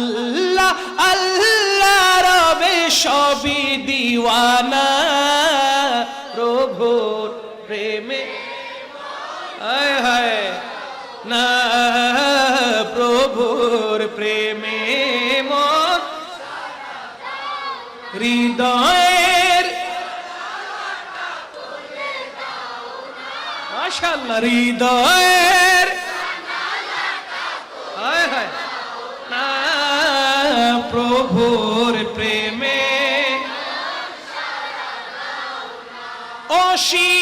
আল্লাহ আল্লাহ রবে সবই দিওয়ানা। প্রভুর প্রেমে। হায় হায়। না, প্রভুর প্রেমে মন হৃদয়ের মাশাআল্লাহ, হৃদয়ের she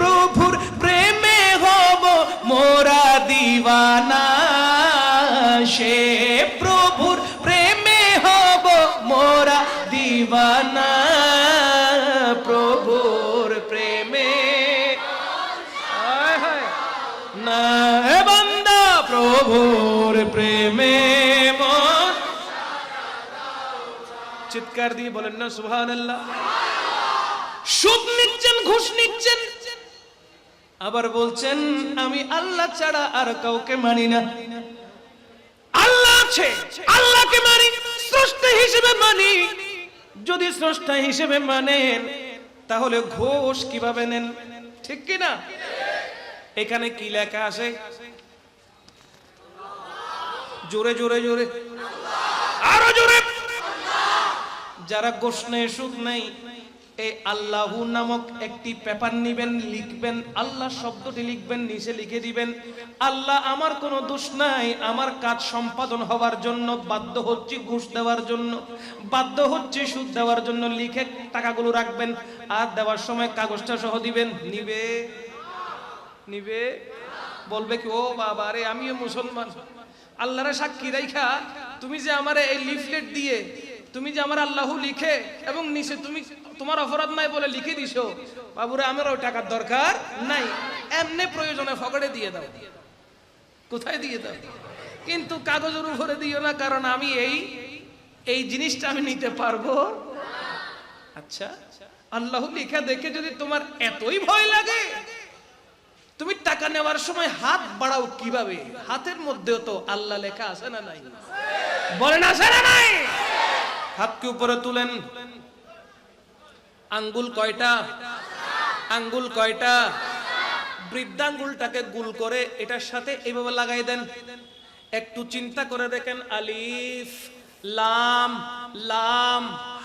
প্রভুর প্রেমে হব, মোরা দিওয়ানা সে প্রভুর প্রেমে হব, মোরা দিওয়ানা প্রভুর প্রেমে। না বান্দা, প্রভুর প্রেমে চিৎকার দিয়ে বলেন না, সুবহানাল্লাহ। সুদ নিচ্ছেন, ঘুষ নিচ্ছেন আবার বলছেন, আমি আল্লাহ ছাড়া আর কাউকে মানি না। আল্লাহ আছে, আল্লাহকে মানি, স্রষ্টা হিসেবে মানি। যদি স্রষ্টা হিসেবে মানেন, তাহলে ঘোষ কীভাবে নেন? ঠিক কি না এখানে কি লেখা আছে? জোরে জোরে জোরে। আরও জোরে। যারা গোশ নেই সুদ নেই এই আল্লাহু নামক একটি পেপার নিবেন, লিখবেন, আল্লাহ শব্দটি লিখবেন, নিচে লিখে দিবেন। আল্লাহ, আমার কোনো দোষ নাই, আমার কাজ সম্পাদন হওয়ার জন্য, বাধ্য হচ্ছে ঘুষ দেওয়ার জন্য, বাধ্য হচ্ছে সুদ দেওয়ার জন্য, লিখে টাকাগুলো রাখবেন, আর দেওয়ার সময় কাগজটা সহ দিবেন। নিবে? নিবে? বলবে কি, ও বাবা রে, আমিও মুসলমান। আল্লাহরে সাক্ষী রাইখা, তুমি যে আমার এই লিফলেট দিয়ে, তুমি যে আমার আল্লাহু লিখে, এবং নিচে তুমি তোমার অপরাধ নাই বলে লিখে দিছো? বাবুরে আমার ওই টাকার দরকার নাই। এমনি প্রয়োজনে ফকড়ে দিয়ে দাও। কোথায় দিয়ে দাও? কিন্তু কাগজের উপরে দিও না, কারণ আমি এই এই জিনিসটা আমি নিতে পারব। আচ্ছা আল্লাহ লিখা দেখে যদি তোমার এতই ভয় লাগে, তুমি টাকা নেওয়ার সময় হাত বাড়াও কীভাবে? হাতের মধ্যেও তো আল্লাহ লেখা আছে না নাই? বলেন, আছে না নাই? হাতকে উপরে তুলেন। আঙ্গুল কয়টা? আঙ্গুল কয়টা? বৃদ্ধাঙ্গুলটাকে গুল করে এটার সাথে এইভাবে লাগাই দেন। একটু চিন্তা করে দেখেন, আলিফ, লাম লাম,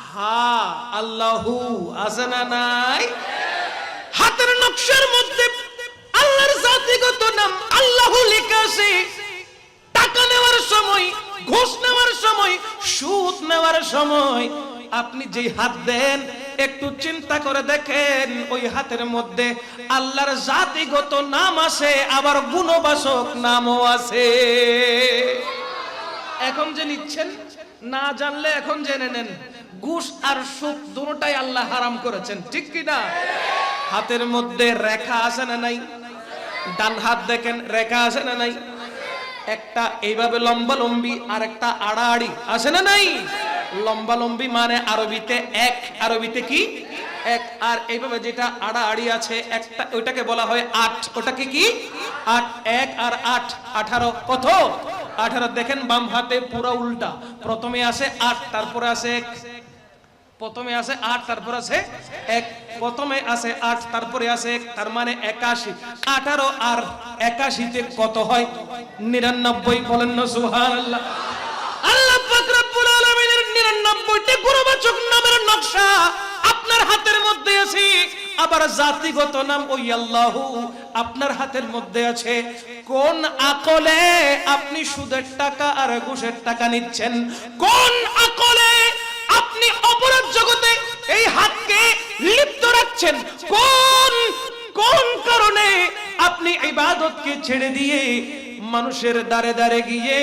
হা, আল্লাহু, আছে নাই? হাতের নকশার মধ্যে আল্লাহর জাতিগত নাম আল্লাহু লেখা টাকা নেওয়ার সময়, ঘুষ নেওয়ার সময়, সুদ নেওয়ার সময় আপনি যে হাত দেন একটু চিন্তা করে দেখেন, ওই হাতের মধ্যে আল্লাহর জাতিগত নাম আছে, আবার গুণবাসক নামও আছে। এখন যে নিচ্ছেন, না জানলে এখন জেনে নেন, ঘুষ আর সুখ দুটোটাই আল্লাহ হারাম করেছেন, ঠিক কি না? হাতের মধ্যে রেখা আছে না নাই? ডান হাত দেখেন, রেখা আছে না নাই? একটা এইভাবে লম্বা লম্বি আর একটা আড়াআড়ি, আছে না নাই? লম্বা লম্বি মানে আরবিতে এক, আরবিতে কি? এক। আর এইভাবে যেটা আড়াআড়ি আছে, একটা ওইটাকে বলা হয় আট। ওটাকে কি? আট, এক আর আট, আঠারো। কত? আঠারো। দেখেন বাম হাতে পুরো উল্টা। প্রথমে আছে আট, তারপরে আছে এক। প্রথমে আছে আট, তারপর আছে এক। প্রথমে আছে আট, তারপরে আছে এক। তার মানে একাশি। আঠারো আর একাশিতে কত হয়? নিরানব্বই বলেন না, সুবহানাল্লাহ। আল্লাহ নকশা আপনার হাতের মধ্যে আছে, আবার জাতিগত নাম ওই আল্লাহ আপনার হাতের মধ্যে আছে। কোন আকলে আপনি সুদের টাকা আর ঘুষের টাকা নিচ্ছেন? কোন আকলে আপনি অপরাধ জগতে এই হাতকে লিপ্ত রাখছেন? কোন কোন কারণে আপনি ইবাদতকে ছেড়ে দিয়ে মানুষের দ্বারে দ্বারে গিয়ে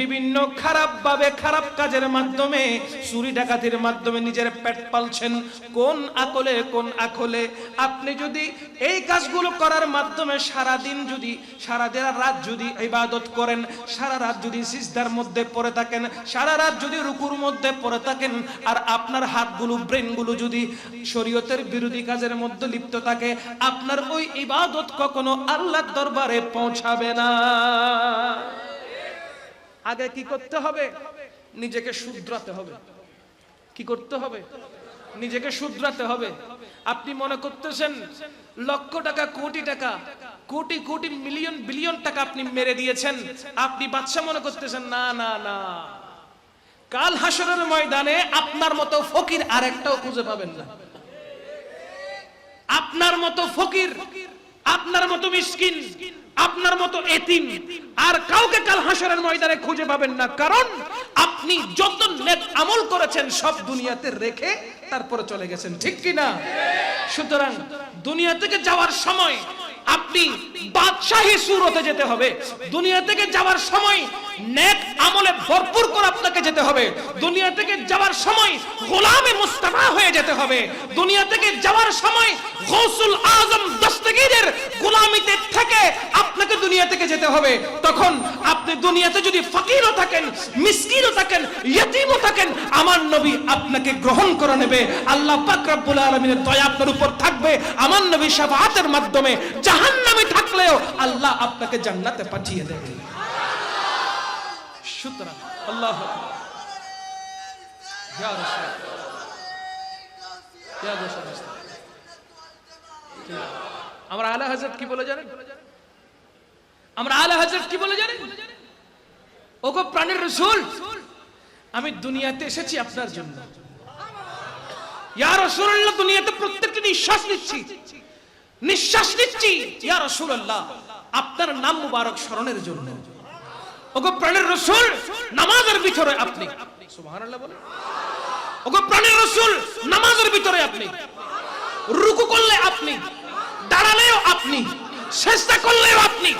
বিভিন্ন খারাপ ভাবে খারাপ কাজের মাধ্যমে, চুরি ডাকাতির মাধ্যমে নিজের পেট পালছেন। কোন আকলে কোন আকলে? আপনি যদি এই কাজগুলো করার মাধ্যমে সারা দিন যদি, সারা দিন রাত যদি ইবাদত করেন, সারা রাত যদি সিজদার মধ্যে পড়ে থাকেন, সারা রাত যদি রুকুর মধ্যে পড়ে থাকেন, আর আপনার হাতগুলো, ব্রেনগুলো যদি শরীয়তের বিরোধী কাজের মধ্যে লিপ্ত থাকে, আপনার ওই ইবাদত কখনো আল্লাহর দরবারে পৌঁছাবে না। আগে কি করতে হবে? নিজেকে শুধরাতে হবে। কি করতে হবে? নিজেকে শুধরাতে হবে। আপনি মনে করতেছেন, লক্ষ টাকা, কোটি টাকা, কোটি কোটি, মিলিয়ন, বিলিয়ন টাকা আপনি মেরে দিয়েছেন। আপনি বাচ্চা মনে করতেছেন, না না না। কাল হাসরের ময়দানে আপনার মতো ফকির আরেকটাও খুঁজে পাবেন না। আপনার মতো ফকির আপনার মতো মিসকিন, আপনার মতো এতিম, আর কাউকে কাল হাসরের ময়দানে খুঁজে পাবেন না। কারণ আপনি যত নেক আমল করেছেন, সব দুনিয়াতে রেখে তারপরে চলে গেছেন। ঠিক কি না সুতরাং দুনিয়া থেকে যাওয়ার সময় আপনি বাদশাহী সুরতে যেতে হবে। দুনিয়া থেকে যাওয়ার সময় নেক আমলে ভরপুর করে আপনাকে যেতে হবে। দুনিয়া থেকে যাওয়ার সময় গোলামে মুস্তাফা হয়ে যেতে হবে। দুনিয়া থেকে যাওয়ার সময় গৌসুল আজম দস্তগীরের গোলামিতে থেকে আপনাকে দুনিয়া থেকে যেতে হবে। তখন আপনি দুনিয়াতে যদি ফকিরও থাকেন, মিসকিনও থাকেন, ইয়তীমও থাকেন, আমার নবী আপনাকে গ্রহণ করে নেবে। আল্লাহ পাক রব্বুল আলামিনের দয়া আপনার উপর থাকবে। আমার নবী শাফাআতের মাধ্যমে জাহান্নামে থাকলেও আল্লাহ আপনাকে জান্নাতে পাঠিয়ে দেবে। আমরা আলা কি বলে জানেন? আমরা আলা কি বলে জানেন? প্রাণের রসুল, আমি দুনিয়াতে এসেছি আপনার জন্য। ইয়া রাসূলুল্লাহ, দুনিয়াতে প্রত্যেকটি নিঃশ্বাস নিচ্ছি। নিঃশ্বাস নিচ্ছি। ইয়া আপনার নাম মুবারক স্মরণের জন্য। ওগো প্রাণের রসুল নামাজের ভিতরে আপনি। সুবহানাল্লাহ বলে ওগো প্রাণের রসুল নামাজের ভিতরে আপনি। রুকু করলে আপনি দাঁড়ালেও আপনি চেষ্টা করলেও আপনি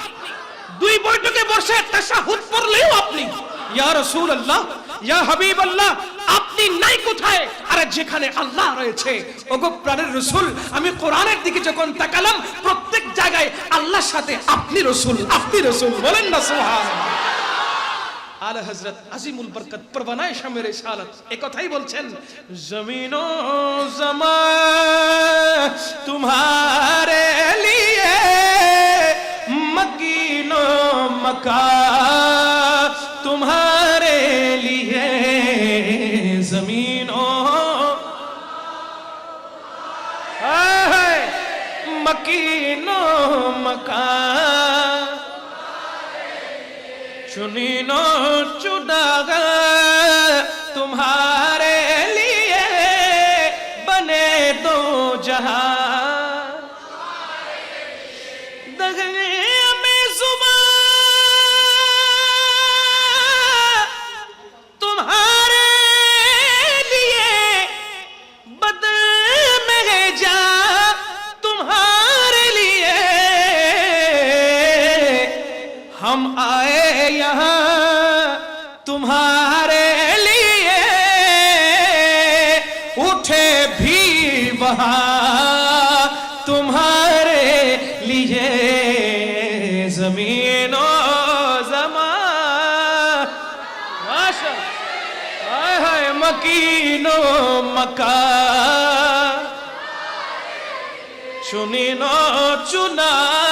দুই বৈঠকে বসে তাশাহুদ পড়লেও আপনি। ইয়া রাসূলুল্লাহ ইয়া হাবিবাল্লাহ আপনি নাই কোথায়? আরে যেখানে আল্লাহ রয়েছে। ওগো প্রাণের রসুল আমি কোরআনের দিকে যখন তাকালাম প্রত্যেক জায়গায় আল্লাহর সাথে আপনি রসুল আপনি রসুল। বলেন না সুবহানাল্লাহ। আল হজরত আজিমুল বরকত পরবানায় শামের সালাত এ কথাই বলছেন জমিনো জমা তোমারে লিয়ে মকিনো মকা তোমারে লিয়ে মকিন ও মকা मकान चुनीनो चुनागा तुम्हारे ہم آئے یہاں تمہارے لیے اٹھے بھی وہاں تمہارے لیے زمین و زمان ہائے مکین و مکان چنین و چنا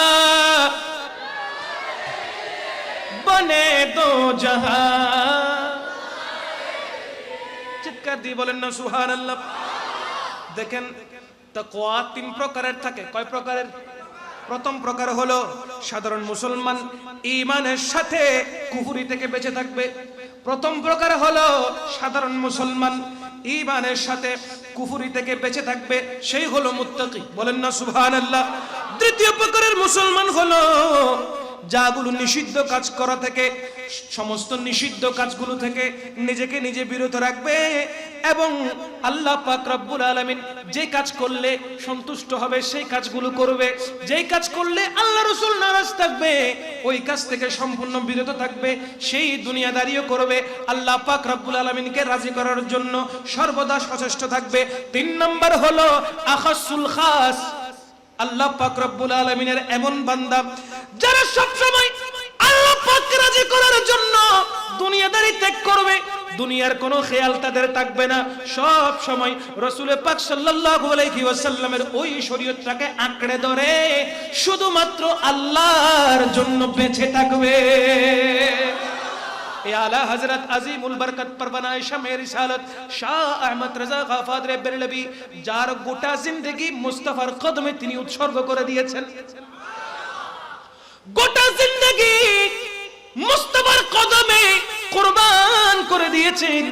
চিৎকার দিয়ে বলেন না সুহান আল্লাহ দেখেন তিন প্রকারের থাকে। কয় প্রকারের? প্রথম প্রকার হলো, সাধারণ মুসলমান ইমানের সাথে কুফুরি থেকে বেঁচে থাকবে। প্রথম প্রকার হলো, সাধারণ মুসলমান ইমানের সাথে থেকে বেঁচে থাকবে। সেই হলো মুত্তাকি। বলেন না দ্বিতীয় প্রকারের মুসলমান হলো, যাগুলো নিষিদ্ধ কাজ করা থেকে সমস্ত নিষিদ্ধ কাজগুলো থেকে নিজেকে নিজে বিরত রাখবে এবং আল্লাহ পাক রব্বুল আলামিন যে কাজ করলে সন্তুষ্ট হবে, সেই কাজগুলো করবে। যেই কাজ করলে আল্লাহ রসুল নারাজ থাকবে, ওই কাজ থেকে সম্পূর্ণ বিরত থাকবে, সেই দুনিয়াদারিও করবে। আল্লাহ পাক রব্বুল আলামিনকে রাজি করার জন্য সর্বদা সচেষ্ট থাকবে। তিন নম্বর হলো আখাসুল খাস। আল্লাহ পাক রব্বুল আলামিনের এমন বান্দা যারা সব করার জন্য দুনিয়াদারি ত্যাগ করবে। দুনিয়ার কোনো খেয়াল তাদের থাকবে না। সব সময় রসুলের পাক সাল্লাল্লাহু আলাইহি ওয়াসাল্লামের ওই শরীয়তটাকে আঁকড়ে ধরে শুধুমাত্র আল্লাহর জন্য বেঁচে থাকবে। আলা আজিমুল বরকত পরবানা শামে রিসালত, শাহ আহমদ রাজা গাফাদরে বেরলবি যার গোটা জিন্দেগি মুস্তাফার কদমে তিনি উৎসর্গ করে দিয়েছেন। গোটা জিন্দেগি কদমে কুরবান করে দিয়েছেন।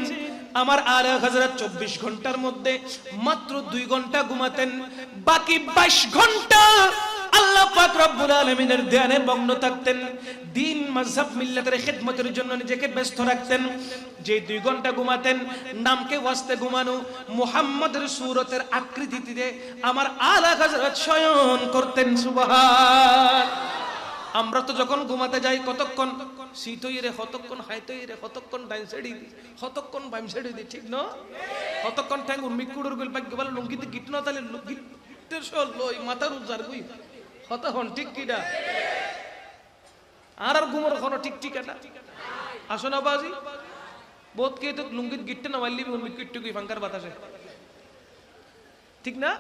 আমার আলা হযরত 24 ঘণ্টার মধ্যে মাত্র দুই ঘণ্টা ঘুমাতেন, বাকি 22 ঘণ্টা আল্লাহ পাক রব্বুল আলামিনের ধ্যানে মগ্ন থাকতেন, দিন মাযহাব মিল্লাতের খিদমতের জন্য নিজেকে ব্যস্ত রাখতেন, যে দুই ঘণ্টা ঘুমাতেন, নামকে ওয়াস্তে ঘুমানো, মুহাম্মাদের সুরতের আকৃতিতে আমার আলা হযরত শয়ন করতেন, সুবহান। আমরা তো যখন ঘুমাতে যাই কতক্ষণ? শীতই রে কতক্ষণ হাইতই রে কতক্ষণ ডাইন সাইডি দি কতক্ষণ বাইম সাইডি দি, ঠিক না? কতক্ষণ ঠ্যাং উর্মি কুড়ুর গল পাক গেবাল লুঙ্গিতে গিট না তালে গিটের সল লই মাথার উজার গুই। হন, ঠিক কিডা আর আর ঘুমর কোনো ঠিক ঠিক এটা আসো না বাজি। বোধ কে তো লুঙ্গিত গিটতে না মারলি উর্মি কিট্টু গুই ফাঙ্কার বাতাসে। ঠিক না?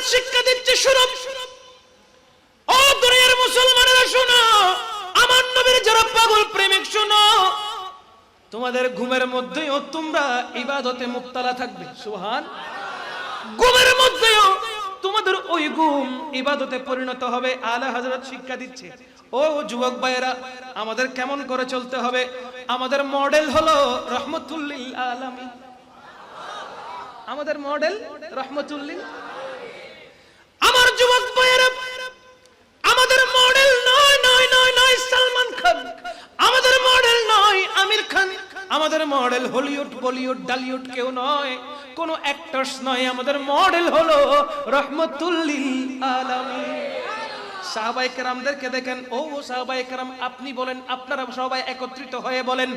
আর শিক্ষা দিচ্ছে শুনো ও দুনিয়ার মুসলমানেরা শুনো, আমার নবীর যারা পাগল প্রেমিক, শুনো। তোমাদের ঘুমের মধ্যেও তোমরা ইবাদতে মুক্তালা থাকবে, সুবহান। ঘুমের মধ্যেও তোমাদের ওই ঘুম ইবাদতে পরিণত হবে, আলা শিক্ষা দিচ্ছে। ও যুবক ভাইয়েরা, আমাদের কেমন করে চলতে হবে? আমাদের মডেল হলো রহমতুল্লিল আলামিন। আমাদের মডেল রহমতুল্লিল আমার যুবক ভাইয়েরা আমাদের মডেল নয় নয় নয় নয় সালমান খান। আমাদের মডেল নয়, আমির খান। আমাদের মডেল হলিউড, বলিউড, ডালিউড কেউ নয়। কোন অ্যাক্টরস নয়, আমাদের মডেল হলো রহমতুল্লিল আলামিন। সাহাবাই কেরামদেরকে দেখেন, ও সাহাবাই কেরাম আপনি বলেন, আপনারা সবাই একত্রিত হয়ে বলেন,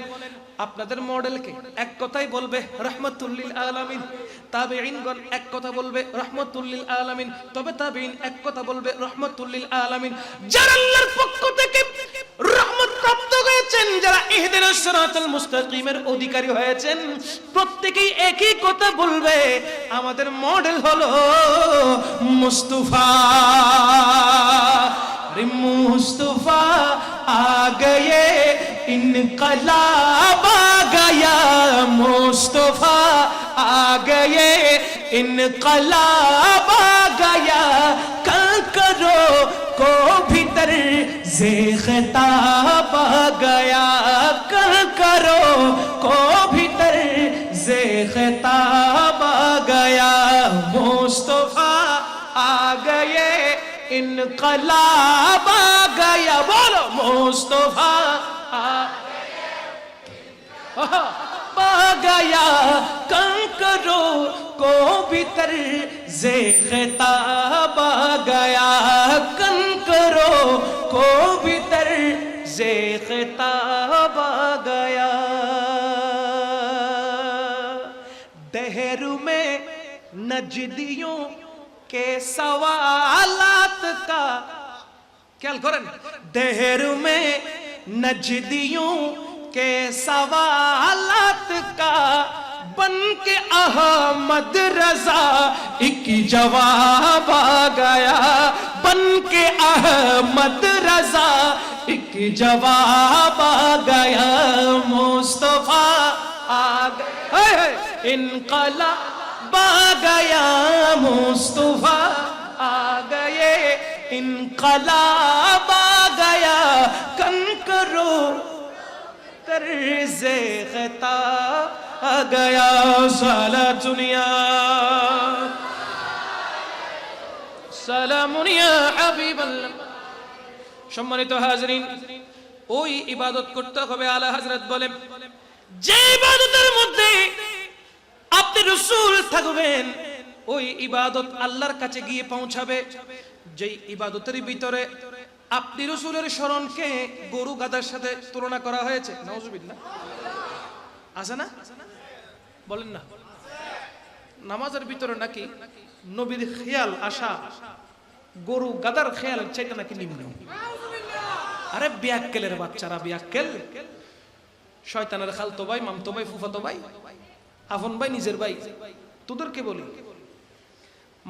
আপনাদের মডেলকে এক কথাই বলবে, রহমতুল্লিল আলামিন। তাবেঈনগণ এক কথা বলবে, রহমতুল্লিল আলামিন। তবে তাবেঈন এক কথা বলবে, রহমতুল্লিল আলামিন। যারা পক্ষ থেকে রহমত প্রাপ্ত হয়েছেন, যারা ইহদিন সনাতন মুস্তাকিমের অধিকারী হয়েছেন, প্রত্যেকেই একই কথা বলবে, আমাদের মডেল হলো মুস্তাফা। রে মুস্তাফা আ ইনকলাব গয়া, মুস্তাফা আগে গয়ে, ইনকলাব গয়া কা করো কো ভিতর زیختا بہ گیا کہ کرو کو بھی تر زیختا بہ گیا۔ مصطفیٰ آ گئے، انقلاب آ گیا۔ بولو، مصطفیٰ آ گئے۔ گیا کنکرو کو بھی تر زیختا با گیا۔ کن خطاب آ گیا۔ دہر میں نجدیوں کے سوالات کا کیا القرآن دہر میں نجدیوں کے سوالات کا بن کے احمد رضا ایک جواب آ گیا۔ بن کے احمد رضا ایک جواب آ گیا، مصطفیٰ آ انقلاب آ گیا، مصطفیٰ آ گئے۔ انقلاب آ گیا کن کرو طرز خطا آ گیا۔ سالہ دنیا۔ سلام یا حبیب اللہ۔ সম্মানিত হাজরিন, ওই ইবাদত করতে হবে আলা হযরত বলেন। যে ইবাদতের মধ্যে আপনি রসুল থাকবেন, ওই ইবাদত আল্লাহর কাছে গিয়ে পৌঁছাবে। যেই ইবাদতের ভিতরে আপনি রসুলের স্মরণকে গরু গাদার সাথে তুলনা করা হয়েছে। নওজুবিল্লাহ আছে না? বলেন না। নামাজের ভিতরে নাকি নবীর খেয়াল আসা গরু গাদার খেয়াল চাইতে নাকি নিম্ন? আরে বিয়াক্কেলের বাচ্চারা, বিয়াক্কেল। শয়তানের খাল তো ভাই, মাম তো ভাই, ফুফা তো ভাই, আফন ভাই, নিজের ভাই। তোদেরকে বলি,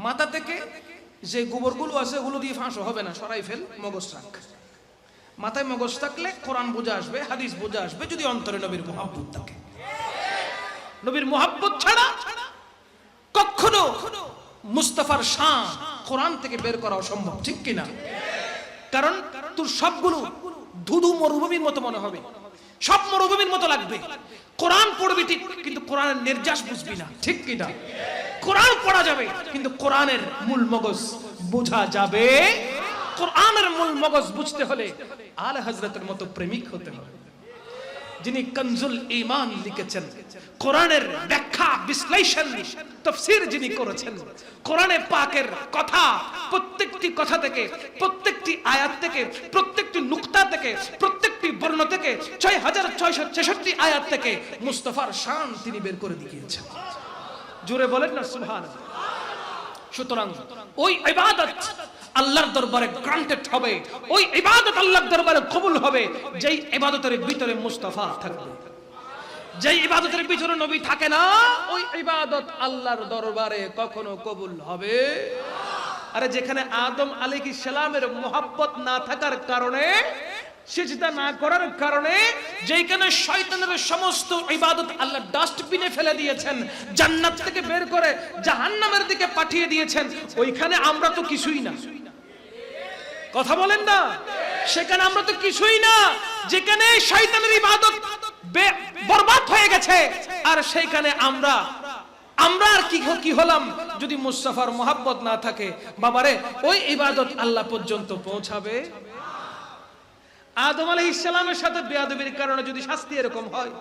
মাথা থেকে যে গোবরগুলো আছে, ওগুলো দিয়ে ফাঁসো হবে না, সরাই ফেল, মগজ রাখ। মাথায় মগজ থাকলে কোরআন বোঝা আসবে, হাদিস বোঝা আসবে, যদি অন্তরে নবীর মোহাব্বত থাকে। নবীর মোহাব্বত ছাড়া কখনো মুস্তাফার শাহ কোরআন থেকে বের করা অসম্ভব, ঠিক কিনা? কারণ তোর সবগুলো ধুধু মরুভূমির মতো মনে হবে। সব মরুভূমির মতো লাগবে। কোরআন পড়বি ঠিক, কিন্তু কোরআনের নির্যাস বুঝবি না। ঠিক কিনা কোরআন পড়া যাবে, কিন্তু কোরআনের মূল মগজ বোঝা যাবে। কোরআনের মূল মগজ বুঝতে হলে আল হজরতের মতো প্রেমিক হতে হবে। যিনি কনজুল ইমান লিখেছেন, কোরআনের ব্যাখ্যা, বিশ্লেষণ, তফসির যিনি করেছেন, কোরআনে পাকের কথা, প্রত্যেকটি কথা থেকে, প্রত্যেকটি আয়াত থেকে, প্রত্যেকটি নুক্তা থেকে, প্রত্যেকটি বর্ণ থেকে ছয় হাজার ছয়শো ছেষট্টি আয়াত থেকে মুস্তফার শান তিনি বের করে দিয়েছেন। জোরে বলেন না সুবহান সুতরাং ওই ইবাদত আল্লাহর দরবারে গ্রান্টেড হবে। ওই ইবাদত আল্লাহর দরবারে কবুল হবে, যেই ইবাদতের ভিতরে মুস্তাফা থাকবে। যেই ইবাদতের ভিতরে নবী থাকে না, ওই ইবাদত আল্লাহর দরবারে কখনো কবুল হবে আরে যেখানে আদম আলাইহিস সালামের মোহাব্বত না থাকার কারণে সেজদা না করার কারণে যেখানে শয়তানের সমস্ত ইবাদত আল্লাহ ডাস্টবিনে ফেলে দিয়েছেন, জান্নাত থেকে বের করে জাহান্নামের দিকে পাঠিয়ে দিয়েছেন, ওইখানে আমরা তো কিছুই না। কথা বলেন না? সেখানে আমরা তো কিছুই না, যেখানে শয়তানের ইবাদত বরবাদ হয়ে গেছে, আর সেইখানে আমরা আমরা আর কি কি হলাম যদি মুস্তাফার মোহাব্বত না থাকে? বাবারে, ওই ইবাদত আল্লাহ পর্যন্ত পৌঁছাবে? আদম আলাইহিস সালামের সাথে বেয়াদবির কারণে যদি শাস্তি এরকম হয়,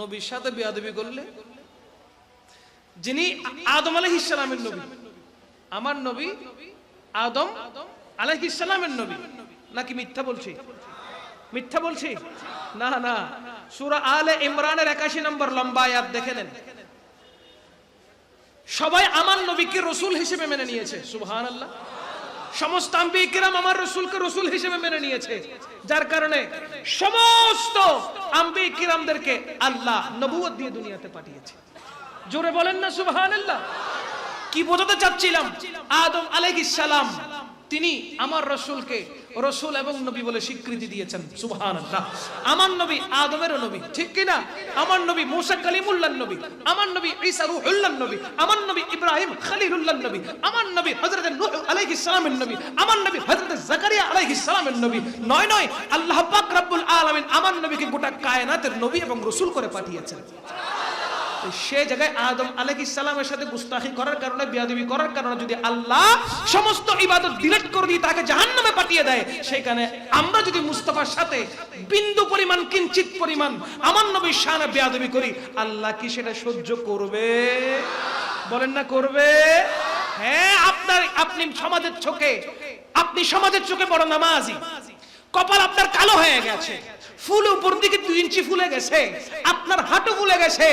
নবীর সাথে বেয়াদবি করলে? যিনি আদম আলাইহিস সালামের নবী, আমার নবী আদম আলাইহিস সালামের নবী। নাকি মিথ্যা বলছি? মিথ্যা বলছি? না না। সূরা আলে ইমরানের 81 নম্বর লম্বা আয়াত দেখে নেন। সবাই আমার নবীকে রসুল হিসেবে মেনে নিয়েছে। সুবহানাল্লাহ। সমস্ত আম্বিকেরাম আমার রসুলকে রসুল হিসেবে মেনে নিয়েছে। যার কারণে সমস্ত আম্বিকেরামদেরকে আল্লাহ নবুয়ত দিয়ে দুনিয়াতে পাঠিয়েছে। জোরে বলেন না, সুবহানাল্লাহ। কি বোঝাতে চাচ্ছিলাম? আদম আলাইহিস সালাম, তিনি আমার রসুলকে রসুল এবং নবী বলে স্বীকৃতি দিয়েছেন, সুবহানাল্লাহ। আমার নবী আদমেরও নবী, ঠিক কি না? আমার নবী মুসা কালিমুল্লাহ নবী, আমার নবী ঈসা রূহুল্লাহ নবী, আমার নবী ইব্রাহিম খলিলুল্লাহ নবী, আমার নবী হযরত নূহ আলাইহিস সালামের নবী, আমার নবী হযরত জাকারিয়া আলাইহিস সালামের নবী। নয় নয়, আল্লাহ পাক রব্বুল আলামিন আমার নবীকে গোটা কায়নাতের নবী এবং রসুল করে পাঠিয়েছেন। সে জায়গায় আদম আলাইহিস সালামের সাথে গুস্তাখি করার কারণে, বিয়াদবি করার কারণে যদি আল্লাহ সমস্ত ইবাদত ডিলিট করে দিয়ে তাকে জাহান্নামে পাঠিয়ে দেয়, সেখানে আমরা যদি মুস্তাফার সাথে বিন্দু পরিমাণ, কিঞ্চিত পরিমাণ আমার নবীর শানে বিয়াদবি করি, আল্লাহ কি সেটা সহ্য করবে? বলেন না করবে? হ্যাঁ আপনার, আপনি সমাজের চোখে, আপনি সমাজের চোখে বড় নামাজি। কপাল আপনার কালো হয়ে গেছে। ফুল উপর দিকে দুই ইঞ্চি ফুলে গেছে। আপনার হাঁটু ফুলে গেছে।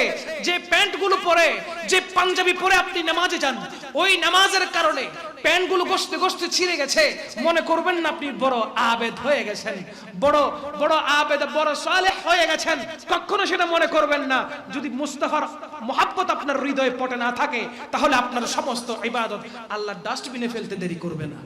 যে প্যান্টগুলো পরে, যে পাঞ্জাবি পরে আপনি নামাজে যান, ওই নামাজের কারণে প্যান্টগুলো গসতে গসতে ছিঁড়ে গেছে। মনে করবেন না আপনি বড় আবেদ হয়ে গেছেন। বড় বড় আবেদ, বড় সালেহ হয়ে গেছেন। কখনো সেটা মনে করবেন না। যদি মুস্তাফার মোহাব্বত আপনার হৃদয়ে পটে না থাকে, তাহলে আপনার সমস্ত ইবাদত আল্লাহ ডাস্টবিনে ফেলতে দেরি করবে না।